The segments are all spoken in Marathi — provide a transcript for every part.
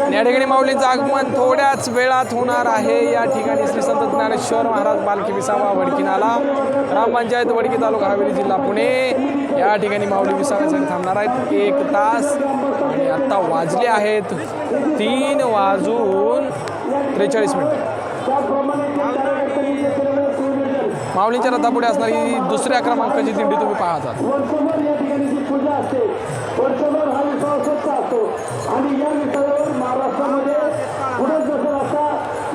आणि या ठिकाणी माऊलींचं आगमन थोड्याच वेळात होणार आहे. या ठिकाणी श्री संत ज्ञानेश्वर महाराज पालखी विसावा वडकीनाला ग्रामपंचायत वडकी तालुका हवेली जिल्हा पुणे. या ठिकाणी माऊली विसाव्यासाठी थांबणार आहेत. एक तास आणि आत्ता वाजले आहेत तीन वाजून त्रेचाळीस मिनिट. माऊलींच्या रथापुढे असणारी दुसऱ्या क्रमांकाची दिंडी तुम्ही पाहतात पूजा असते. वर्षभर हा विसावा स्वच्छ असतो. आणि या विसाव्यावर महाराष्ट्रामध्ये पुढे जसं असा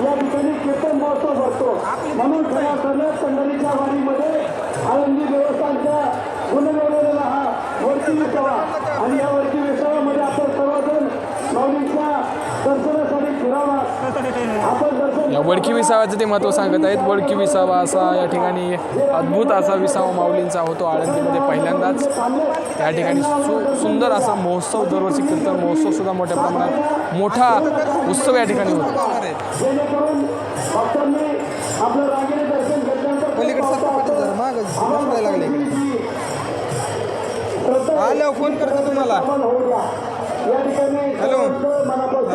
या ठिकाणी कीर्तन महोत्सव भरतो. म्हणून खऱ्या खरंच पंढरीच्या वारीमध्ये आळंदी देवस्थानच्या गुणगवलेला हा वरती विसावा. आणि या वरती विसाव्यामध्ये आपण सर्वजण स्वामींच्या दर्शनासाठी फिरावा. आपण वडकी विसाव्याचं ते महत्त्व सांगत आहेत. वडकी विसावा असा या ठिकाणी अद्भुत असा विसावा माऊलींचा होतो आळंदीमध्ये पहिल्यांदाच. या ठिकाणी सु सुंदर असा महोत्सव दरवर्षी कीर्तन महोत्सवसुद्धा मोठ्या प्रमाणात मोठा उत्सव या ठिकाणी होतो. लागले आल्यावर फोन करतो तुम्हाला. हॅलो.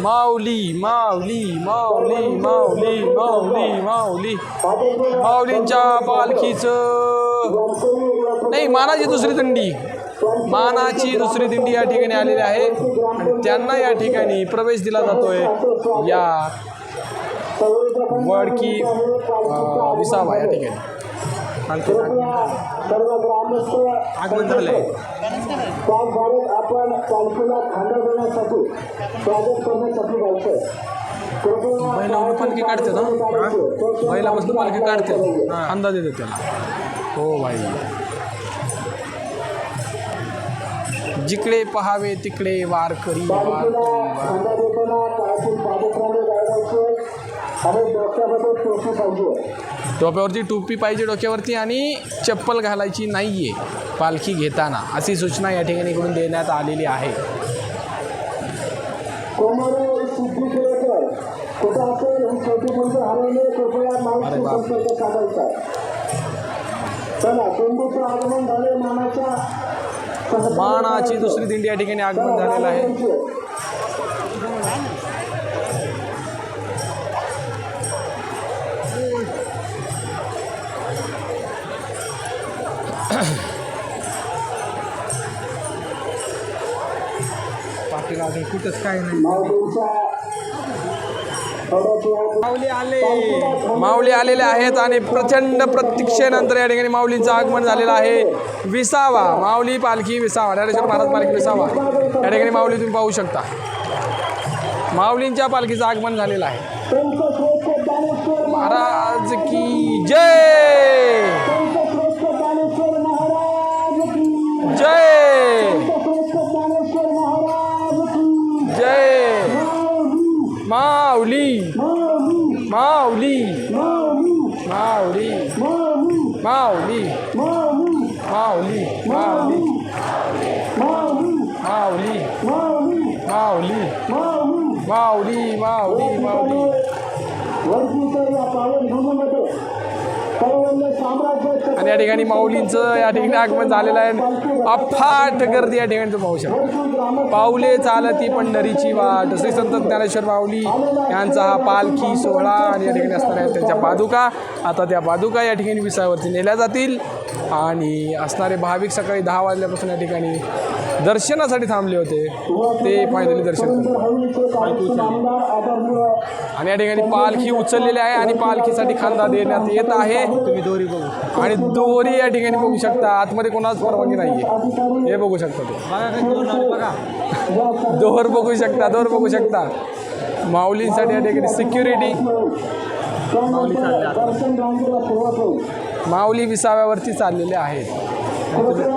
माऊली माऊली माऊली माऊली माऊली माऊली. माऊलींच्या पालखीचं. नाही मानाची दुसरी दिंडी. मानाची दुसरी दिंडी या ठिकाणी आलेली आहे. आणि त्यांना या ठिकाणी प्रवेश दिला जातोय. या वडकी विसावा या ठिकाणी. आगमन झालंय. त्याद्वारे आपण पालखीला खांदा देण्यासाठी स्वागत करण्यासाठी जायचं बैलावरून पालखी काढते? ना बैलापासून पालखी काढते अंदाज येते त्याला. हो भाई जिकडे पहावे तिकडे वारकरी वारकरी गाळायचे आणि डोक्यामध्ये टोप्यावरती टोपी पाहिजे डोक्यावरती आणि चप्पल घालायची नाही आहे पालखी घेताना. अशी सूचना या ठिकाणी करून देण्यात आलेली आहे. मानाची दुसरी दिंडी या ठिकाणी आगमन झालेलं आहे. कुठंच काय नाही. आले. माऊली आलेले आहेत आणि प्रचंड प्रतीक्षेनंतर या ठिकाणी माऊलींचं आगमन झालेलं आहे. विसावा. माऊली पालखी विसावा. ज्ञानेश्वर महाराज पालखी विसावा. या ठिकाणी माऊली तुम्ही पाहू शकता. माऊलींच्या पालखीचं आगमन झालेलं आहे. महाराज. की जय! जय! माऊली माऊली माऊली माऊली माऊली माऊली माऊली माऊली माऊली माऊली माऊली आणि या ठिकाणी माऊलींचं या ठिकाणी आगमन झालेलं आहे. अफाट गर्दी या ठिकाणी पाहू शकतो. पाऊले चालती पंढरीची वाट. श्री संत ज्ञानेश्वर माऊली यांचा हा पालखी सोहळा आणि या ठिकाणी असणाऱ्या त्यांच्या पादुका. आता त्या पादुका या ठिकाणी विसावरती नेल्या जातील. आणि असणारे भाविक सकाळी दहा वाजल्यापासून या ठिकाणी दर्शनासाठी थांबले होते. ते फायनली दर्शन आणि या ठिकाणी पालखी उचललेली आहे आणि पालखीसाठी खांदा देण्यात येत आहे. तुम्ही दोरी बघू आणि दोरी या ठिकाणी बघू शकता. आतमध्ये कोणाच परवानगी नाही आहे हे बघू शकता ते बघा दोर बघू शकता दोर बघू शकता. माऊलींसाठी या ठिकाणी सिक्युरिटी माऊली विसाव्यावरती चाललेले आहेत.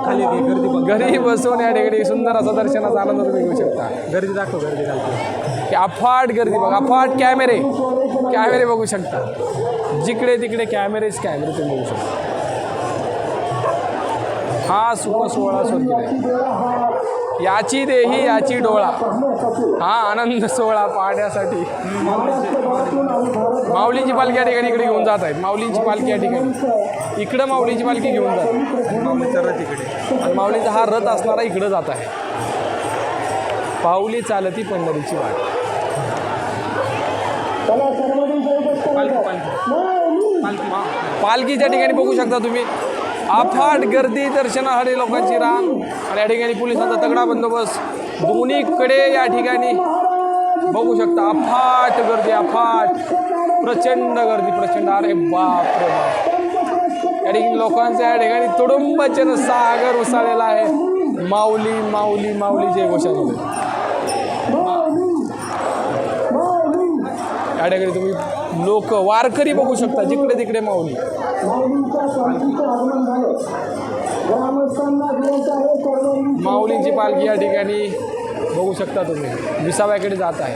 खाली घे, गर्दी बघ घरी बसून या ठिकाणी सुंदर असा दर्शनाचा आनंद तुम्ही घेऊ शकता. गर्दी दाखव गर्दी दाखव. की अफाट गर्दी बघा अफाट कॅमेरे कॅमेरे बघू शकता. जिकडे तिकडे कॅमेरेच कॅमेरे तुम्ही बघू शकता. हा सुख सोहळा सुरू याची देही याची डोळा हा आनंद सोहळा पाहण्यासाठी माऊलींची पालखी या ठिकाणी इकडे घेऊन जात आहेत माऊलींची पालखी या ठिकाणी इकडं माऊलींची पालखी घेऊन जात माऊलीचा रथ इकडे आणि माऊलींचा हा रथ असणारा इकडं जात आहे पाऊली चालती पंढरीची वाट पालखी पालखी पालखीच्या ठिकाणी बघू शकता तुम्ही अफाट गर्दी दर्शनासाठी लोकांची रांग. आणि या ठिकाणी पोलिसांचा तगडा बंदोबस्त. दोन्हीकडे या ठिकाणी बघू शकता अफाट गर्दी अफाट प्रचंड गर्दी प्रचंड. अरे बाप रे बाप. या ठिकाणी लोकांचा या ठिकाणी तुडुंबचन सागर उसळलेला आहे. माऊली माऊली माऊली जय घोषामध्ये. या ठिकाणी तुम्ही लोक वारकरी बघू शकता जिकडे तिकडे माऊली. माऊलींची पालखी या ठिकाणी बघू शकता तुम्ही. विसाव्याकडे जात आहे.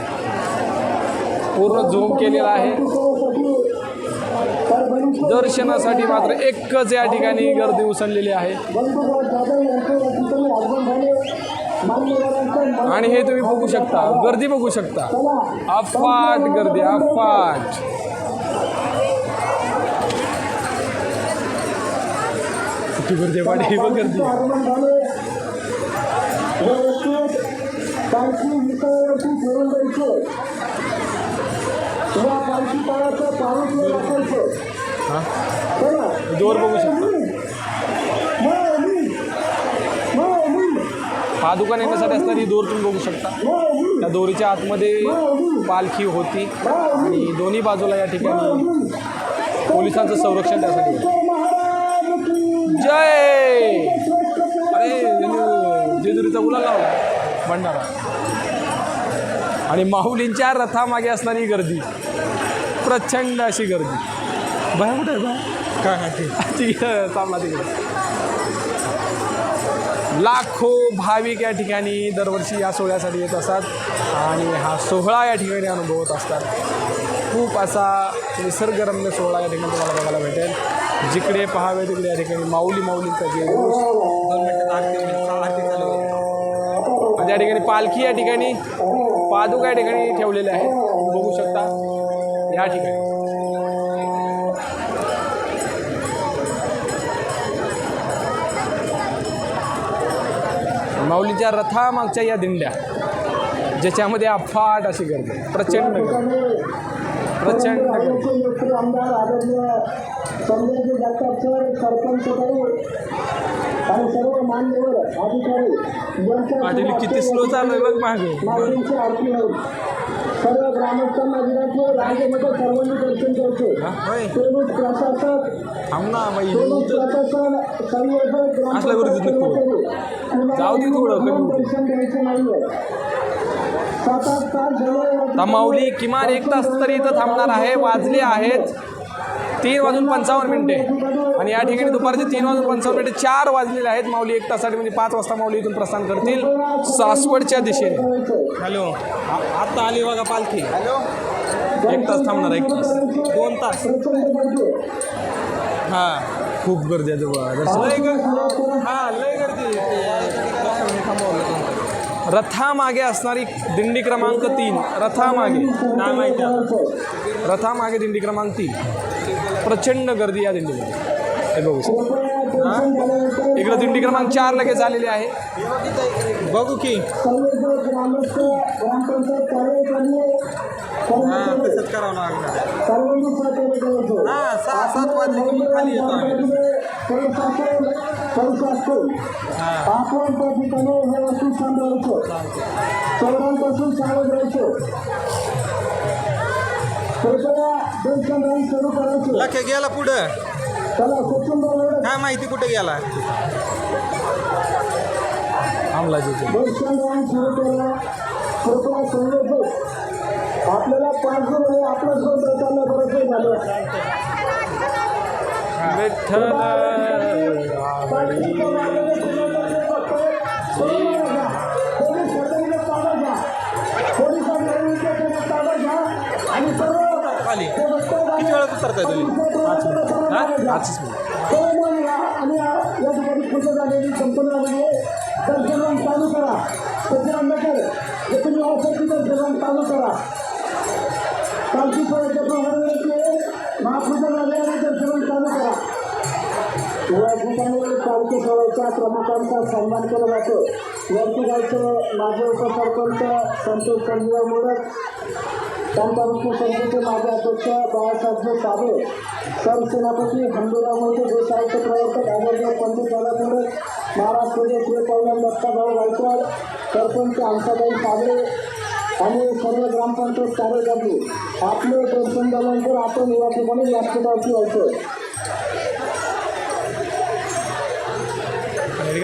पूर्ण झूम केलेला आहे. दर्शनासाठी मात्र एकच या ठिकाणी गर्दी उसळलेली आहे. आणि हे तुम्ही बघू शकता. गर्दी बघू शकता. अफाट गर्दी अफाट किती गर्दी आहे वाडी बघ गर्दी पालखी विषयावरती ठेवून द्यायचं किंवा पालखी काळाचं पाऊस न टाकायचं हा? दोर बघू शकता. पादुका नेण्यासाठी असणारी दोर तुम्ही बघू शकता. त्या दोरीच्या आतमध्ये पालखी होती आणि दोन्ही बाजूला या ठिकाणी पोलिसांचं संरक्षण त्यासाठी. जय! अरे जेजुरीचा गुलाल लावला भंडारा. आणि माऊलींच्या रथामागे असणारी गर्दी. प्रचंड अशी गर्दी. बाया कुठे बाया काय ती सामना तिकडे. लाखो भाविक या ठिकाणी दरवर्षी या सोहळ्यासाठी येत असतात. आणि हा सोहळा या ठिकाणी अनुभवत असतात. खूप असा निसर्गरम्य सोहळा या ठिकाणी तुम्हाला बघायला भेटेल. जिकडे पहावे तिकडे या ठिकाणी माऊली माऊलींचा जे आणि त्या ठिकाणी पालखी या ठिकाणी पादुका या ठिकाणी ठेवलेल्या आहे बघू शकता या ठिकाणी. माऊलीच्या रथामागच्या या दिंड्या ज्याच्यामध्ये अफाट अशी गर्दी प्रचंड प्रचंड आणि सर्व मान्यवर अधिकारी किती स्लो चालू आहे बघ मागे. सर्व ग्रामस्थांना विनंती रांगेमध्ये सर्वांनी दर्शन. घ्यायचे पोलीस प्रशासक पोलीस प्रशासन संयोजक. दर्शन नाहीये. माऊली किमान एक तास तरी इथं थांबणार आहे वाजले आहेत. तीन वाजून पंचावन्न मिनिटे. आणि या ठिकाणी दुपारचे तीन वाजून पंचावन्न मिनिटे चार वाजलेले आहेत. माऊली एक तासाठी म्हणजे पाच वाजता माऊली इथून प्रस्थान करतील. सासवडच्या दिशेने. हॅलो. आत्ता आली बघा पालखी. हॅलो एक तास थांबणार एक तास. दोन तास. हां. खूप गर्दी आहे हा लय गर्दी थांबवलं. रथामागे असणारी दिंडी क्रमांक तीन. रथामागे. काय माहिती? रथामागे दिंडी क्रमांक तीन. प्रचंड गर्दी या दिंडीमध्ये. हे बघू शकता. इकडं दिंडी क्रमांक चार लगेच आलेली आहे. बघू की. हा तसंच करावं लागणार सर्वांनी सहकार्य करायचं हा सहा सात वाजले की मग खाली येतो आम्ही. प्रशासन प्रशासन हा हे लक्ष गेला पुढं काय माहिती कुठे गेला आपल्याला पाच जण आहे आपलं झालं विठ्ठल उतरताय तुम्ही? पाच मिनिट. हा? पाचच मिनिट. आणि या ठिकाणी पूजा झालेली संपन्न झालेली आहे दर्शन चालू करा. तुम्ही चालू करा. महापूजा आणि चालू पालखी सोहळ्याच्या प्रमुखांचा सन्मान केला जातो. गावचे माझे उपसरपंच संतोष संजीव मोडक तालुका संघाचे माजी अध्यक्ष बाळासाहेब साबळे सरसेनापती खंडूराव मोठे देशाचे प्रवर्तक आदरणीय पंडित दादापूर महाराज पूजे श्री पौलाम दत्ताभाऊ गायकवाड सरपंच अंशाबाई साबळे आणि सर्व ग्रामपंचायत कार्यकर्ते आपले दर्शन झाल्यानंतर आपण या ठिकाणी व्यासपीठावरती व्हायचं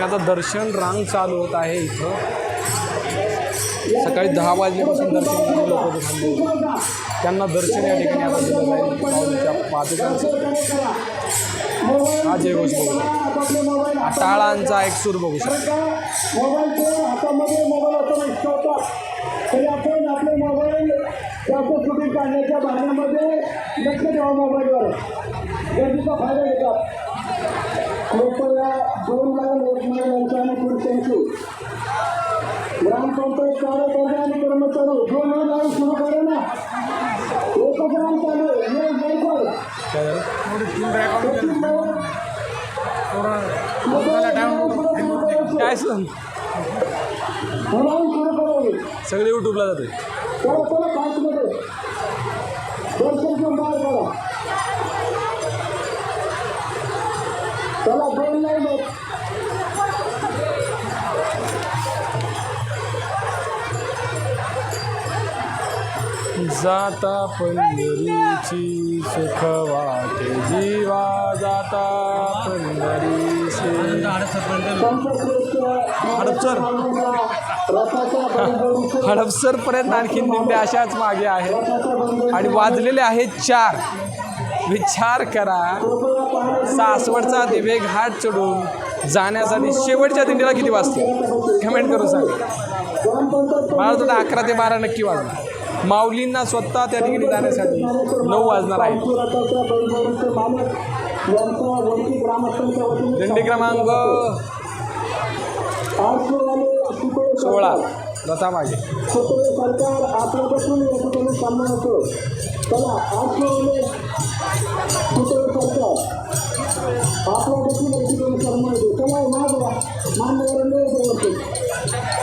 आता दर्शन रांग चालू होत आहे इथं. सकाळी दहा वाजल्यापासून दर्शन लोक थांबले त्यांना दर्शन या ठिकाणी आता दिलं जाईल माऊलीच्या पादुकांचं. हा जयघोष बघू हा टाळांचा एक सूर बघू शकतो. मोबाईल तरी आपण आपले मोबाईल जास्त काढण्याच्या भागामध्ये लक्ष द्यावं मोबाईलवर गर्दीचा फायदा घेतात कृपया दोन लाख एक आणि पुरुषांची ग्रामपंचायत कार्यकर्ते आणि कर्मचारी सुरू करा ना. एकच राम चालू आहे. काय सुरू करावी सगळे यूट्यूबला जाते. चला चला पाचमध्ये दर्शन घेऊन बाहेर जाता पंढरीची सुख वाटे जीवा जाता पंढरीचे. हडपसर. हडपसर. पर्यंत हडपसरपर्यंत आणखीन दिंडे अशाच मागे आहेत. आणि वाजलेले आहेत चार. विचार करा. सासवडचा दिवे घाट चढून. जाण्यासाठी शेवटच्या दिंडीला किती वाजते कमेंट करून सांगा. मला तुला अकरा ते बारा नक्की वाजणार. माऊलींना स्वतः त्या ठिकाणी जाण्यासाठी नऊ वाजणार आहे दिंडी क्रमांक सोळा. लता मागे. सरकार आपल्यापासून या ठिकाणी सामना होतो चला आठशेवाले